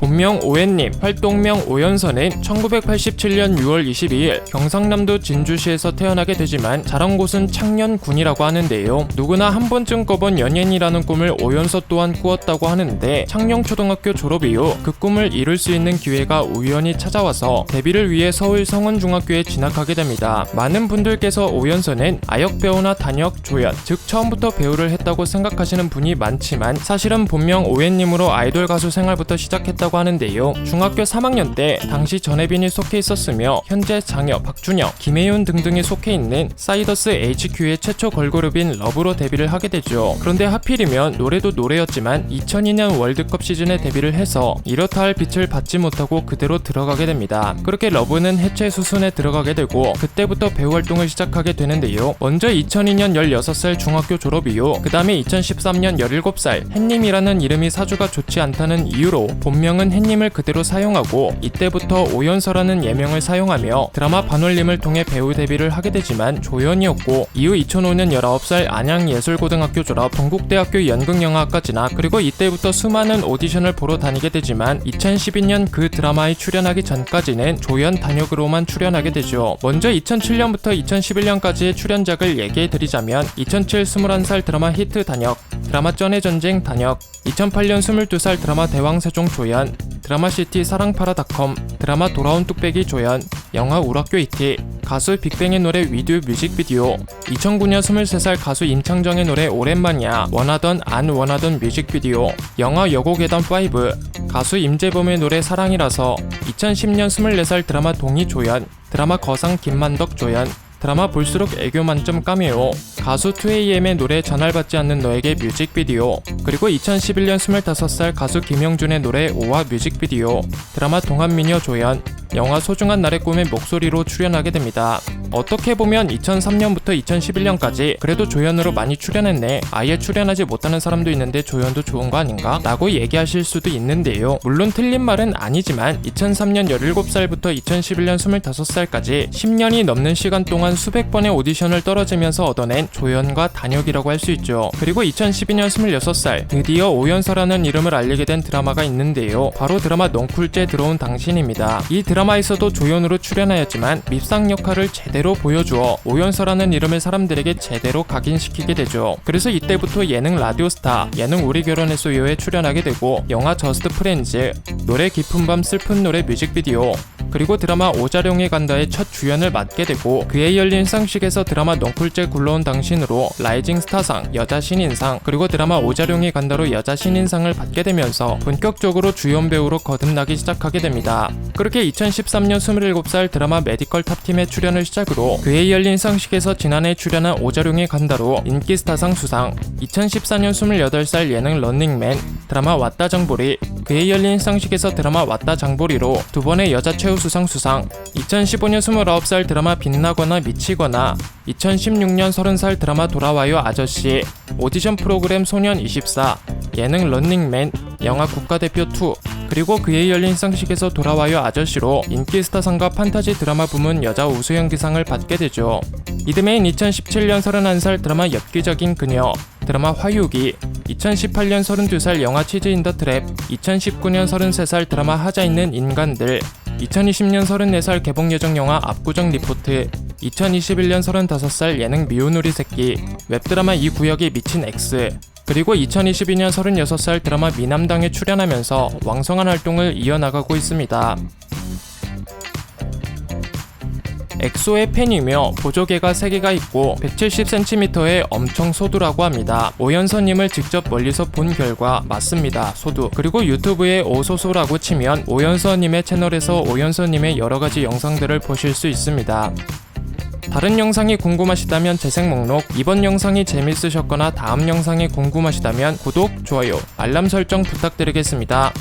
본명 오엔님, 활동명 오연선은 1987년 6월 22일 경상남도 진주시에서 태어나게 되지만 자란 곳은 창년군이라고 하는데요. 누구나 한 번쯤 꿔본 연예인이라는 꿈을 오연서 또한 꾸었다고 하는데 창녕초등학교 졸업 이후 그 꿈을 이룰 수 있는 기회가 우연히 찾아와서 데뷔를 위해 서울 성원중학교에 진학하게 됩니다. 많은 분들께서 오연서는 아역 배우나 단역, 조연, 즉 처음부터 배우를 했다고 생각하시는 분이 많지만 사실은 본명 오엔님으로 아이돌 가수 생활부터 시작했다고 하는데요. 중학교 3학년 때 당시 전혜빈이 속해 있었으며 현재 장혁, 박준영, 김혜윤 등등이 속해 있는 사이더스 HQ의 최초 걸그룹인 러브로 데뷔를 하게 되죠. 그런데 하필이면 노래도 노래였지만 2002년 월드컵 시즌에 데뷔를 해서 이렇다 할 빛을 받지 못하고 그대로 들어가게 됩니다. 그렇게 러브는 해체 수순에 들어가게 되고 그때부터 배우 활동을 시작하게 되는데요. 먼저 2002년 16살 중학교 졸업 이후 그 다음에 2013년 17살 햇님이라는 이름이 사주가 좋지 않다는 이유로 본명 은 햇님을 그대로 사용하고 이때부터 오연서라는 예명을 사용하며 드라마 반올림을 통해 배우 데뷔를 하게 되지만 조연이었고 이후 2005년 19살 안양예술고등학교 졸업 동국대학교 연극영화학과 진학 그리고 이때부터 수많은 오디션을 보러 다니게 되지만 2012년 그 드라마에 출연하기 전까지는 조연 단역으로만 출연하게 되죠. 먼저 2007년부터 2011년까지의 출연작을 얘기해 드리자면 2007 21살 드라마 히트 단역 드라마 쩐의 전쟁 단역 2008년 22살 드라마 대왕세종 조연 드라마 시티 사랑파라닷컴 드라마 돌아온 뚝배기 조연 영화 우락교 이티 가수 빅뱅의 노래 위드 뮤직비디오 2009년 23살 가수 임창정의 노래 오랜만이야 원하던 안 원하던 뮤직비디오 영화 여고괴담 5 가수 임재범의 노래 사랑이라서 2010년 24살 드라마 동의 조연 드라마 거상 김만덕 조연 드라마 볼수록 애교 만점 까메오 가수 2AM의 노래 전화받지 않는 너에게 뮤직비디오. 그리고 2011년 25살 가수 김영준의 노래 오와 뮤직비디오. 드라마 동안미녀 조연. 영화 소중한 날의 꿈의 목소리로 출연하게 됩니다. 어떻게 보면 2003년부터 2011년까지 그래도 조연으로 많이 출연했네. 아예 출연하지 못하는 사람도 있는데 조연도 좋은 거 아닌가? 라고 얘기하실 수도 있는데요. 물론 틀린 말은 아니지만 2003년 17살부터 2011년 25살까지 10년이 넘는 시간 동안 수백 번의 오디션을 떨어지면서 얻어낸 조연과 단역이라고 할 수 있죠. 그리고 2012년 26살 드디어 오연서라는 이름을 알리게 된 드라마가 있는데요. 바로 드라마 넝쿨째 들어온 당신입니다. 이 드라마에서도 조연으로 출연하였지만 밉상 역할을 제대로 보여주어 오연서라는 이름을 사람들에게 제대로 각인시키게 되죠. 그래서 이때부터 예능 라디오스타, 예능 우리 결혼했어요에 출연하게 되고 영화 저스트 프렌즈, 노래 깊은 밤 슬픈 노래 뮤직비디오, 그리고 드라마 오자룡이 간다의 첫 주연을 맡게 되고 그에 열린 상식에서 드라마 넝쿨째 굴러온 당신으로 라이징 스타상, 여자 신인상, 그리고 드라마 오자룡이 간다로 여자 신인상을 받게 되면서 본격적으로 주연 배우로 거듭나기 시작하게 됩니다. 그렇게 2013년 27살 드라마 메디컬 탑팀에 출연을 시작으로 그에 열린 상식에서 지난해 출연한 오자룡이 간다로 인기 스타상 수상, 2014년 28살 예능 런닝맨, 드라마 왔다 장보리, 그에 열린 상식에서 드라마 왔다 장보리로 두 번의 여자 최우 수상 수상. 2015년 29살 드라마 빛나거나 미치거나 2016년 30살 드라마 돌아와요 아저씨. 오디션 프로그램 소년 24 예능 런닝맨 영화 국가대표 2 그리고 그에 열린 상식에서 돌아와요 아저씨로 인기 스타상과 판타지 드라마 부문 여자 우수 연기상을 받게 되죠. 이듬해인 2017년 31살 드라마 엽기적인 그녀. 드라마 화유기 2018년 32살 영화 치즈 인 더 트랩 2019년 33살 드라마 하자 있는 인간들 2020년 34살 개봉 예정 영화 압구정 리포트 2021년 35살 예능 미운 우리 새끼 웹드라마 이 구역에 미친 X 그리고 2022년 36살 드라마 미남당에 출연하면서 왕성한 활동을 이어나가고 있습니다. 엑소의 팬이며 보조개가 3개가 있고 170cm의 엄청 소두라고 합니다. 오연서님을 직접 멀리서 본 결과 맞습니다. 소두. 그리고 유튜브에 오소소라고 치면 오연서님의 채널에서 오연서님의 여러가지 영상들을 보실 수 있습니다. 다른 영상이 궁금하시다면 재생 목록, 이번 영상이 재밌으셨거나 다음 영상이 궁금하시다면 구독, 좋아요, 알람 설정 부탁드리겠습니다.